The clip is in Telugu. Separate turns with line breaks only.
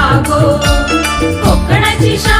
ಸಾಗೋ ಕೊಕ್ಕಣ ಚಿಶಾ